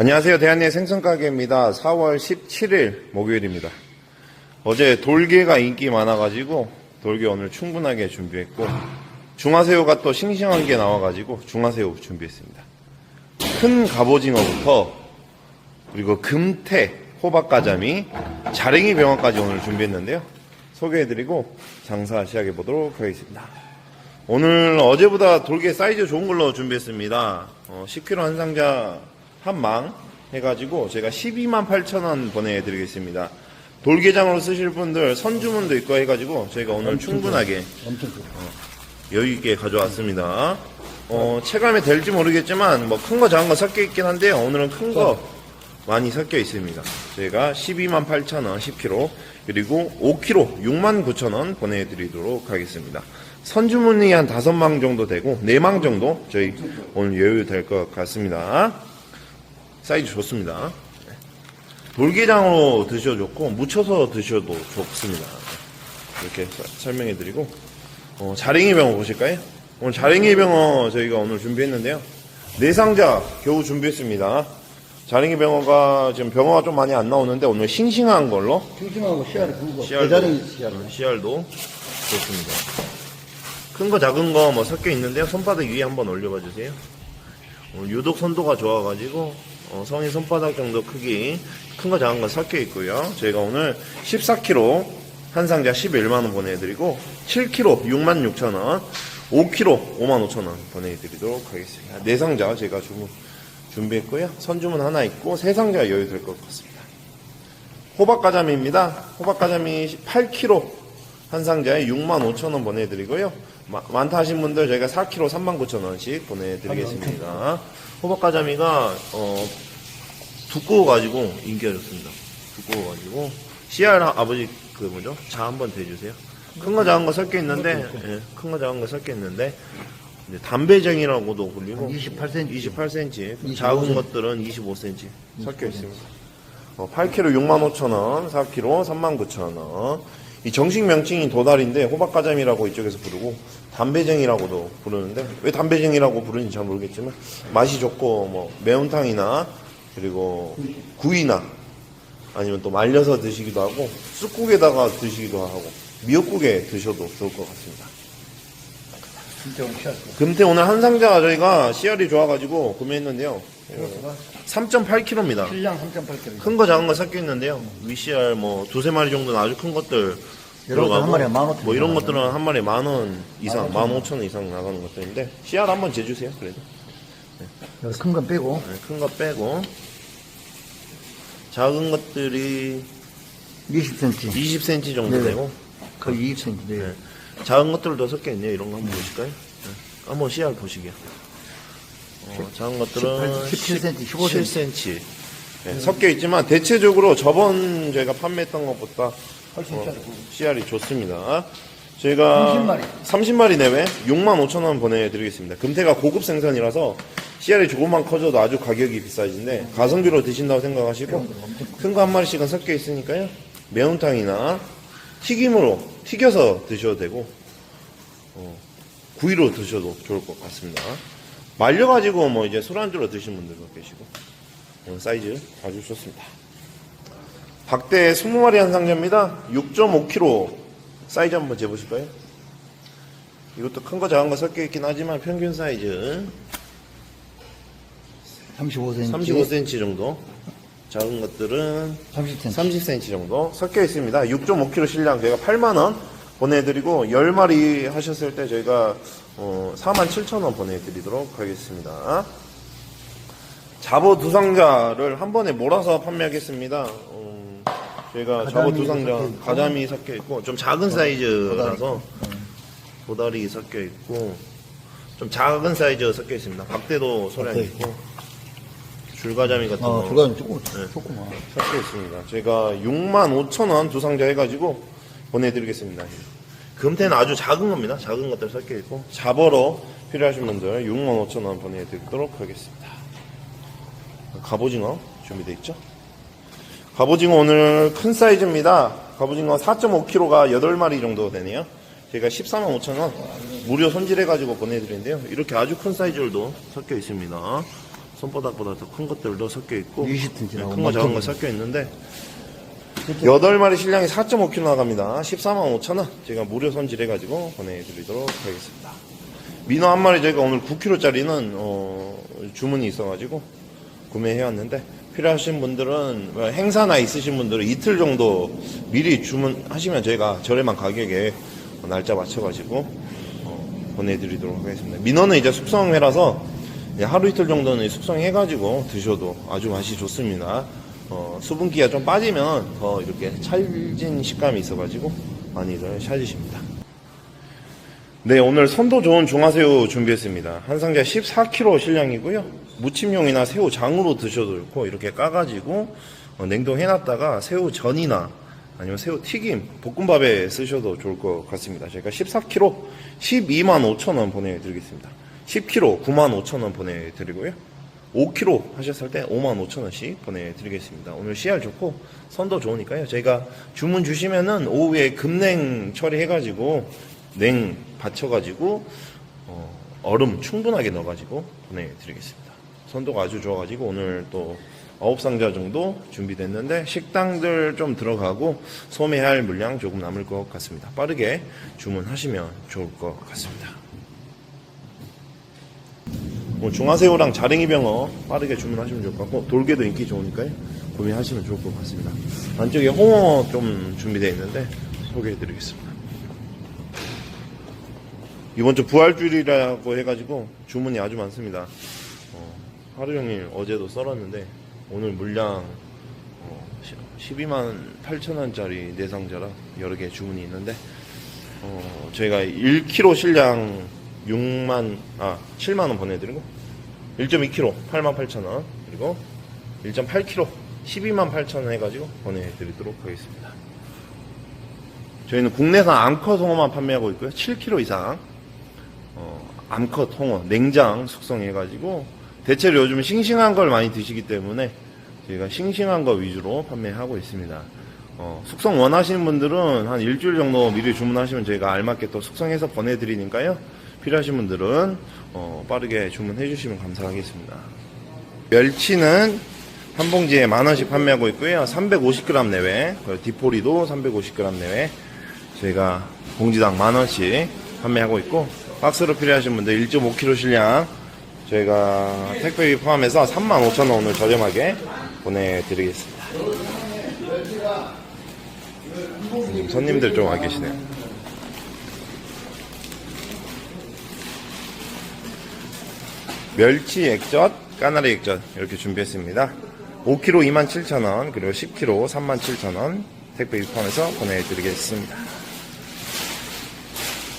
안녕하세요. 대한의 생선가게입니다. 4월 17일 목요일입니다. 어제 돌게가 인기 많아가지고 돌게 오늘 충분하게 준비했고 중화새우가 또 싱싱한 게 나와가지고 중화새우 준비했습니다. 큰 갑오징어부터 그리고 금태, 호박가자미, 자랭이 병어까지 오늘 준비했는데요. 소개해드리고 장사 시작해 보도록 하겠습니다. 오늘 어제보다 돌게 사이즈 좋은 걸로 준비했습니다. 어, 10kg 한 상자 한 망 해가지고 제가 12만 8천 원 보내드리겠습니다. 돌게장으로 쓰실 분들 선주문도 있고 해가지고 저희가 오늘 충분하게 엄청 좋아. 여유 있게 가져왔습니다. 어, 체감이 될지 모르겠지만 뭐 큰 거 작은 거 섞여 있긴 한데요. 오늘은 큰 거 많이 섞여 있습니다. 저희가 12만 8천 원 10kg 그리고 5kg 6만 9천 원 보내드리도록 하겠습니다. 선주문이 한 5망 정도 되고 4망 정도 저희 오늘 여유 될 것 같습니다. 사이즈 좋습니다. 네. 돌게장으로 드셔도 좋고 무쳐서 드셔도 좋습니다. 이렇게 사- 설명해드리고 어, 자랭이 병어 보실까요? 오늘 자랭이 병어 저희가 오늘 준비했는데요. 네 상자 겨우 준비했습니다. 자랭이 병어가 지금 병어가 좀 많이 안 나오는데 오늘 싱싱한 걸로 싱싱하고 씨알이 굵고 대자리 씨알. 음, 씨알도 좋습니다. 큰 거 작은 거 뭐 섞여 있는데요. 손바닥 위에 한번 올려봐 주세요. 어, 유독 선도가 좋아가지고 어, 성인 손바닥 정도 크기 큰 거 작은 거 섞여 있고요. 저희가 오늘 14kg 한 상자 11만 원 보내드리고 7kg 6만 6천 원, 5kg 5만 5천 원 보내드리도록 하겠습니다. 네 상자 제가 주문 준비했고요. 선주문 하나 있고 세 상자 여유 될 것 같습니다. 호박가자미입니다. 호박가자미 8kg 한 상자에 6만 5천 원 보내드리고요. 마- 많다 하신 분들 저희가 4kg 3만 9천 원씩 보내드리겠습니다. 호박가자미가 어, 두꺼워가지고 인기가 좋습니다. 두꺼워가지고 아- 아버지 그 뭐죠? 자 한번 대주세요. 큰 거 작은 거 섞여 있는데 예, 큰 거 작은 거 섞여 있는데 이제 담배쟁이라고도 불리고 28cm. 28cm 작은 것들은 25cm 섞여 있습니다. 어, 8kg 65,000원, 4kg 39,000원. 이 정식 명칭이 도다리인데 호박가자미라고 이쪽에서 부르고 담배쟁이라고도 부르는데 왜 담배쟁이라고 부르는지 잘 모르겠지만 맛이 좋고 뭐 매운탕이나 그리고 구이나 아니면 또 말려서 드시기도 하고 쑥국에다가 드시기도 하고 미역국에 드셔도 좋을 것 같습니다. 금태 오늘 한 상자 저희가 씨알이 좋아가지고 구매했는데요. 3.8kg입니다. 실량 3.8kg. 큰 거 작은 거 섞여 있는데요. 위CR 뭐 두세 마리 정도는 아주 큰 것들 이런 것들 한 마리에 들어가고 15,000원 뭐 이런 것들은 한 마리에 만 원 이상, 만 오천 원 이상 나가는 것들인데 씨알 한번 재주세요. 그래도 여기 큰 건 빼고 네, 큰거 빼고 작은 것들이 20cm. 20cm 정도 네. 되고 거의 20cm. 네. 네. 작은 것들도 섞여 있네요. 이런 거 한번 보실까요? 네. 한번 씨알 보시게요. 어, 작은 것들은 18, 17cm, 15cm. 17cm 네, 섞여 있지만 대체적으로 저번 저희가 판매했던 것보다 훨씬 어, 씨알이. 씨알이 좋습니다. 저희가 30마리. 30마리 내외 6만 5천 원 보내드리겠습니다. 금태가 고급 생선이라서 씨알이 조금만 커져도 아주 가격이 비싸진데 가성비로 드신다고 생각하시고 큰 거 한 마리씩은 섞여 있으니까요. 매운탕이나 튀김으로 튀겨서 드셔도 되고 어, 구이로 드셔도 좋을 것 같습니다. 말려가지고 뭐 이제 술안주로 드시는 분들도 계시고 오늘 사이즈 아주 좋습니다. 박대 20마리 한 상자입니다. 6.5kg 사이즈 한번 재보실까요? 이것도 큰 거 작은 거 섞여 있긴 하지만 평균 사이즈 35cm. 35cm 정도. 작은 것들은 30cm. 30cm 정도 섞여 있습니다. 6.5kg 실량 저희가 8만원 보내드리고 10마리 하셨을 때 저희가 어, 47,000원 보내드리도록 하겠습니다. 잡어 두 상자를 한 번에 몰아서 판매하겠습니다. 음, 저희가 잡어 두 가자미 상자 섞여 있고. 가자미 섞여 있고 좀 작은 사이즈라서 도다리 섞여 있고 좀 작은 사이즈 섞여 있습니다. 박대도 소량 박대 있고 줄가자미 같은 어, 거 불가는 조금, 네. 조금만. 섞여 있습니다. 제가 6만 5천 원 두 상자 해가지고 보내드리겠습니다. 금태는 아주 작은 겁니다. 작은 것들 섞여 있고 잡어로 필요하신 분들 6만 5천 원 보내드리도록 하겠습니다. 갑오징어 준비되어 있죠? 갑오징어 오늘 큰 사이즈입니다. 갑오징어 4.5kg가 8마리 정도 되네요. 제가 14만 5천 원 무료 손질해가지고 보내드리는데요. 이렇게 아주 큰 사이즈들도 섞여 있습니다. 손바닥보다 더 큰 것들도 섞여 있고 20cm 라고 큰거 작은 거. 섞여 있는데 8마리 실량이 4.5kg 나갑니다 14만 5천 원 제가 무료 손질해가지고 보내드리도록 하겠습니다 민어 한 마리 저희가 오늘 9kg짜리는 어, 주문이 있어가지고 구매해왔는데 필요하신 분들은 뭐 행사나 있으신 분들은 이틀 정도 미리 주문하시면 저희가 저렴한 가격에 날짜 맞춰가지고 어, 보내드리도록 하겠습니다. 민어는 이제 숙성회라서 하루 이틀 정도는 숙성해가지고 드셔도 아주 맛이 좋습니다. 어, 수분기가 좀 빠지면 더 이렇게 찰진 식감이 있어가지고 많이들 찾으십니다. 네, 오늘 선도 좋은 중화새우 준비했습니다. 한 상자 14kg 실량이고요. 무침용이나 새우 장으로 드셔도 좋고 이렇게 까가지고 어, 냉동해놨다가 새우 전이나 아니면 새우 튀김, 볶음밥에 쓰셔도 좋을 것 같습니다. 저희가 14kg 12만 5천 원 보내드리겠습니다. 10kg 9만 5천 원 보내드리고요. 5kg 하셨을 때 5만 5천 원씩 보내드리겠습니다. 오늘 CR 좋고 선도 좋으니까요. 저희가 주문 주시면은 오후에 급냉 처리해가지고 냉 받쳐가지고 어, 얼음 충분하게 넣어가지고 보내드리겠습니다. 선도가 아주 좋아가지고 오늘 또 9상자 정도 준비됐는데 식당들 좀 들어가고 소매할 물량 조금 남을 것 같습니다. 빠르게 주문하시면 좋을 것 같습니다. 뭐 중화새우랑 자랭이 병어 빠르게 주문하시면 좋을 것 같고 돌게도 인기 좋으니까요 구매하시면 좋을 것 같습니다 안쪽에 홍어 좀 준비되어 있는데 소개해 드리겠습니다 이번 주 부활줄이라고 해가지고 주문이 아주 많습니다 어, 하루 종일 어제도 썰었는데 오늘 물량 어, 12만 8천 원짜리 내상자라 여러 개 주문이 있는데 어, 저희가 1kg 실량 6만, 아, 7만 원 보내드리고, 1.2kg 8만 8천 원, 그리고 1.8kg 12만 8천 원 해가지고 보내드리도록 하겠습니다. 저희는 국내산 암컷 홍어만 판매하고 있고요. 7kg 이상, 어, 암컷 홍어, 냉장 숙성해가지고, 대체로 요즘 싱싱한 걸 많이 드시기 때문에, 저희가 싱싱한 거 위주로 판매하고 있습니다. 어, 숙성 원하시는 분들은 한 일주일 정도 미리 주문하시면 저희가 알맞게 또 숙성해서 보내드리니까요. 필요하신 분들은 어, 빠르게 주문해 주시면 감사하겠습니다. 멸치는 한 봉지에 만 원씩 판매하고 있고요. 350g 내외, 디포리도 350g 내외 저희가 봉지당 만 원씩 판매하고 있고 박스로 필요하신 분들 1.5kg 실량 저희가 택배비 포함해서 35,000원 오늘 저렴하게 보내드리겠습니다. 지금 손님들 좀 와 계시네요. 멸치 액젓, 까나리 액젓 이렇게 준비했습니다. 5kg 27,000원, 그리고 10kg 37,000원 택배 포함해서 보내드리겠습니다.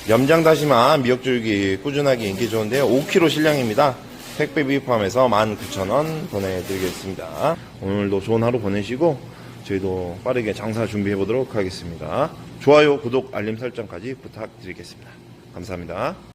염장 다시마 미역줄기 꾸준하게 인기 좋은데요. 5kg 실량입니다. 택배비 포함해서 19,000원 보내드리겠습니다. 오늘도 좋은 하루 보내시고 저희도 빠르게 장사 준비해 보도록 하겠습니다. 좋아요, 구독, 알림 설정까지 부탁드리겠습니다. 감사합니다.